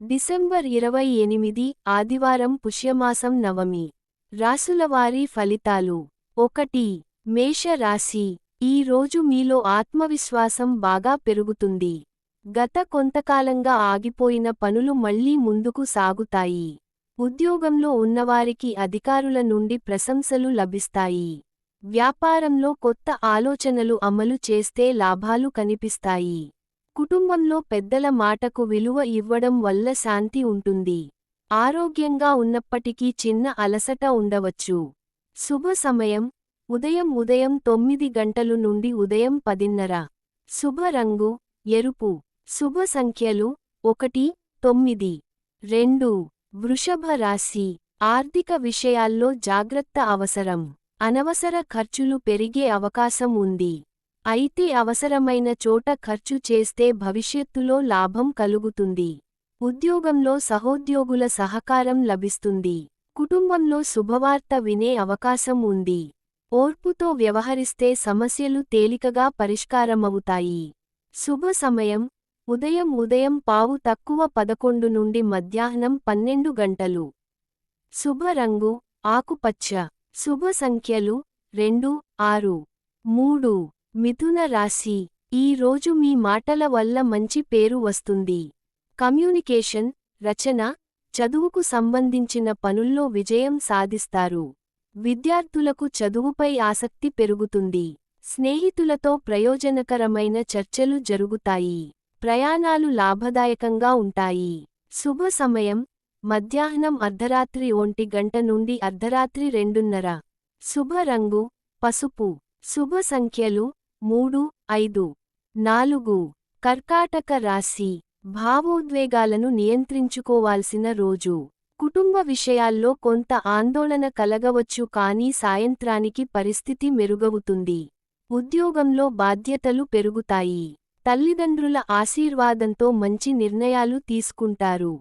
December ఇరవై ఎనిమిది ఆదివారం పుష్యమాసం నవమి. రాసులవారీ ఫలితాలు. ఒకటి. మేష రాశి ఈ రోజు మీలో ఆత్మవిశ్వాసం బాగా పెరుగుతుంది. గత కొంతకాలంగా ఆగిపోయిన పనులు మళ్ళీ ముందుకు సాగుతాయి. ఉద్యోగంలో ఉన్నవారికి అధికారుల నుండి ప్రశంసలు లభిస్తాయి. వ్యాపారంలో కొత్త ఆలోచనలు అమలు చేస్తే లాభాలు కనిపిస్తాయి. కుటుంబంలో పెద్దల మాటకు విలువ ఇవ్వడం వల్ల శాంతి ఉంటుంది. ఆరోగ్యంగా ఉన్నప్పటికీ చిన్న అలసట ఉండవచ్చు. శుభ సమయం. ఉదయం ఉదయం తొమ్మిది గంటలు నుండి ఉదయం పదిన్నర. శుభ రంగు. ఎరుపు. శుభ సంఖ్యలు. ఒకటి తొమ్మిది. రెండు. వృషభ రాశి. ఆర్థిక విషయాల్లో జాగ్రత్త అవసరం. అనవసర ఖర్చులు పెరిగే అవకాశం ఉంది. అయితే అవసరమైన చోట ఖర్చు చేస్తే భవిష్యత్తులో లాభం కలుగుతుంది. ఉద్యోగంలో సహోద్యోగుల సహకారం లభిస్తుంది. కుటుంబంలో శుభవార్త వినే అవకాశం ఉంది. ఓర్పుతో వ్యవహరిస్తే సమస్యలు తేలికగా పరిష్కారమవుతాయి. శుభ సమయం. ఉదయం ఉదయం పావు తక్కువ పదకొండు నుండి మధ్యాహ్నం పన్నెండు గంటలు. శుభ రంగు. ఆకుపచ్చ. శుభ సంఖ్యలు. రెండు ఆరు మూడు. మిథున రాశి. ఈ రోజు మీ మాటల వల్ల మంచి పేరు వస్తుంది. కమ్యూనికేషన్ రచన చదువుకు సంబంధించిన పనుల్లో విజయం సాధిస్తారు. విద్యార్థులకు చదువుపై ఆసక్తి పెరుగుతుంది. స్నేహితులతో ప్రయోజనకరమైన చర్చలు జరుగుతాయి. ప్రయాణాలు లాభదాయకంగా ఉంటాయి. శుభ సమయం మధ్యాహ్నం అర్ధరాత్రి ఒంటి గంట నుండి అర్ధరాత్రి రెండున్నర. శుభ రంగు పసుపు. శుభ సంఖ్యలు మూడు ఐదు నాలుగు. కర్కాటక రాశి భావోద్వేగాలను నియంత్రించుకోవాల్సిన రోజు. కుటుంబ విషయాల్లో కొంత ఆందోళన కలగవచ్చు కానీ సాయంత్రానికి పరిస్థితి మెరుగవుతుంది. ఉద్యోగంలో బాధ్యతలు పెరుగుతాయి. తల్లిదండ్రుల ఆశీర్వాదంతో మంచి నిర్ణయాలు తీసుకుంటారు.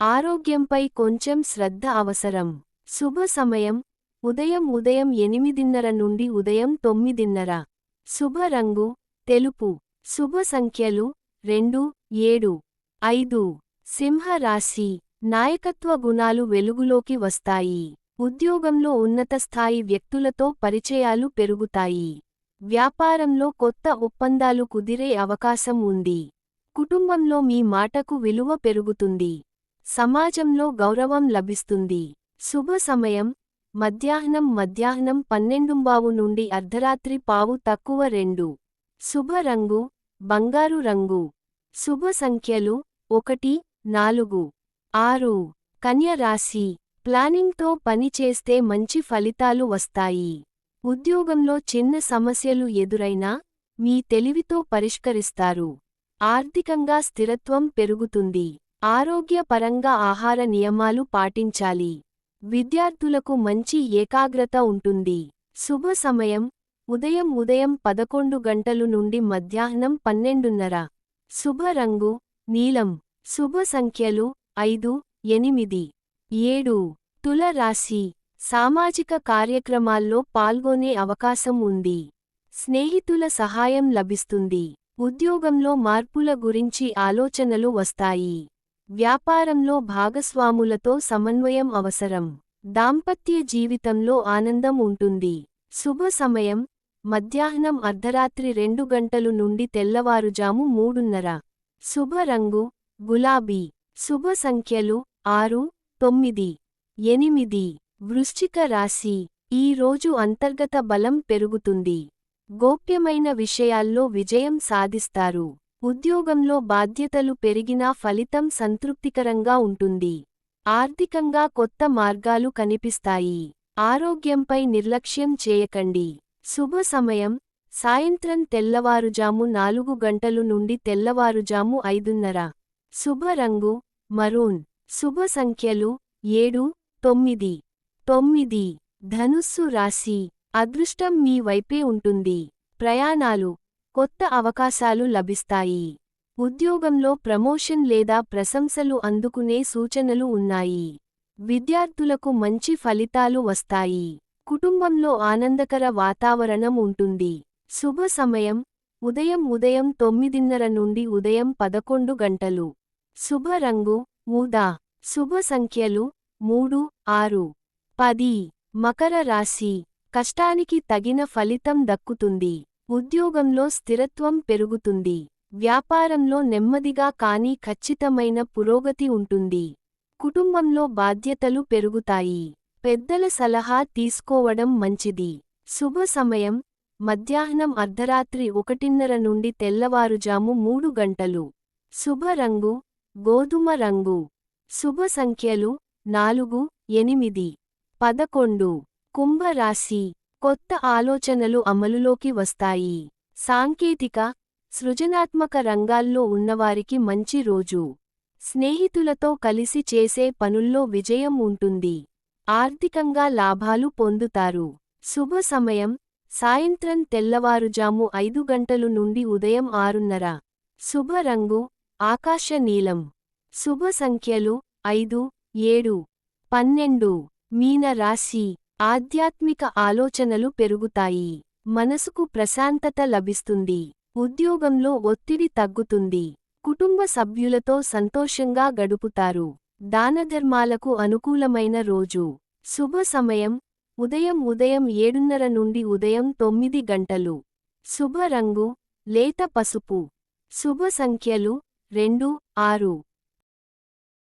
ఆరోగ్యంపై కొంచెం శ్రద్ధ అవసరం. శుభ సమయం. ఉదయం ఉదయం ఎనిమిదిన్నర నుండి ఉదయం తొమ్మిదిన్నర. శుభ రంగు తెలుపు శుభ సంఖ్యలు రెండు ఏడు ఐదు సింహ రాశి నాయకత్వ గుణాలు వెలుగులోకి వస్తాయి. ఉద్యోగంలో ఉన్నత స్థాయి వ్యక్తులతో పరిచయాలు పెరుగుతాయి. వ్యాపారంలో కొత్త ఒప్పందాలు కుదిరే అవకాశం ఉంది. కుటుంబంలో మీ మాటకు విలువ పెరుగుతుంది. సమాజంలో గౌరవం లభిస్తుంది. శుభ సమయం మధ్యాహ్నం మధ్యాహ్నం పన్నెండుంబావు నుండి అర్ధరాత్రి పావు తక్కువ రెండు. శుభ రంగు బంగారు రంగు. శుభ సంఖ్యలు ఒకటి నాలుగు. ఆరు. కన్య రాశి. ప్లానింగ్తో పనిచేస్తే మంచి ఫలితాలు వస్తాయి. ఉద్యోగంలో చిన్న సమస్యలు ఎదురైనా మీ తెలివితో పరిష్కరిస్తారు. ఆర్థికంగా స్థిరత్వం పెరుగుతుంది. ఆరోగ్యపరంగా ఆహార నియమాలు పాటించాలి. విద్యార్థులకు మంచి ఏకాగ్రత ఉంటుంది. శుభ సమయం ఉదయం ఉదయం పదకొండు గంటలు నుండి మధ్యాహ్నం పన్నెండున్నర. శుభ రంగు నీలం. శుభ సంఖ్యలు ఐదు ఎనిమిది. ఏడు. తుల రాశి సామాజిక కార్యక్రమాల్లో పాల్గొనే అవకాశం ఉంది. స్నేహితుల సహాయం లభిస్తుంది. ఉద్యోగంలో మార్పుల గురించి ఆలోచనలు వస్తాయి. వ్యాపారంలో భాగస్వాములతో సమన్వయం అవసరం. దాంపత్య జీవితంలో ఆనందం ఉంటుంది. శుభ సమయం మధ్యాహ్నం అర్ధరాత్రి రెండు గంటలు నుండి తెల్లవారుజాము మూడున్నర. శుభ రంగు గులాబీ. శుభ సంఖ్యలు ఆరు తొమ్మిది ఎనిమిది. వృశ్చిక రాశి ఈ రోజు అంతర్గత బలం పెరుగుతుంది. గోప్యమైన విషయాల్లో విజయం సాధిస్తారు. ఉద్యోగంలో బాధ్యతలు పెరిగినా ఫలితం సంతృప్తికరంగా ఉంటుంది. ఆర్థికంగా కొత్త మార్గాలు కనిపిస్తాయి. ఆరోగ్యంపై నిర్లక్ష్యం చేయకండి. శుభ సమయం. సాయంత్రం తెల్లవారుజాము నాలుగు గంటలు నుండి తెల్లవారుజాము ఐదున్నర. శుభ రంగు. మరూన్. శుభ సంఖ్యలు. ఏడు తొమ్మిది తొమ్మిది. ధనుస్సు రాశి. అదృష్టం మీ వైపే ఉంటుంది. ప్రయాణాలు. కొత్త అవకాశాలు లభిస్తాయి. ఉద్యోగంలో ప్రమోషన్ లేదా ప్రశంసలు అందుకునే సూచనలు ఉన్నాయి. విద్యార్థులకు మంచి ఫలితాలు వస్తాయి. కుటుంబంలో ఆనందకర వాతావరణం ఉంటుంది. శుభ సమయం ఉదయం ఉదయం తొమ్మిదిన్నర నుండి ఉదయం పదకొండు గంటలు. శుభ రంగు ఊదా శుభ సంఖ్యలు మూడు ఆరు. పది. మకర రాశి. కష్టానికి తగిన ఫలితం దక్కుతుంది. ఉద్యోగంలో స్థిరత్వం పెరుగుతుంది. వ్యాపారంలో నెమ్మదిగా కానీ ఖచ్చితమైన పురోగతి ఉంటుంది. కుటుంబంలో బాధ్యతలు పెరుగుతాయి. పెద్దల సలహా తీసుకోవడం మంచిది. శుభ సమయం. మధ్యాహ్నం అర్ధరాత్రి ఒకటిన్నర నుండి తెల్లవారుజాము మూడు గంటలు. శుభ రంగు. గోధుమ రంగు. శుభ సంఖ్యలు. నాలుగు ఎనిమిది. పదకొండు. కుంభరాశి. కొత్త ఆలోచనలు అమలులోకి వస్తాయి. సాంకేతిక సృజనాత్మక రంగాల్లో ఉన్నవారికి మంచి రోజు. స్నేహితులతో కలిసి చేసే పనుల్లో విజయం ఉంటుంది. ఆర్థికంగా లాభాలు పొందుతారు. శుభ సమయం సాయంత్రం తెల్లవారుజాము ఐదు గంటలు నుండి ఉదయం ఆరున్నర. శుభ రంగు ఆకాశ నీలం. శుభ సంఖ్యలు ఐదు ఏడు పన్నెండు మీన రాశి ఆధ్యాత్మిక ఆలోచనలు పెరుగుతాయి. మనసుకు ప్రశాంతత లభిస్తుంది. ఉద్యోగంలో ఒత్తిడి తగ్గుతుంది. కుటుంబ సభ్యులతో సంతోషంగా గడుపుతారు. దానధర్మాలకు అనుకూలమైన రోజు. శుభ సమయం. ఉదయం ఉదయం ఏడున్నర నుండి ఉదయం తొమ్మిది గంటలు. శుభ రంగు. లేత పసుపు. శుభ సంఖ్యలు. రెండు ఆరు.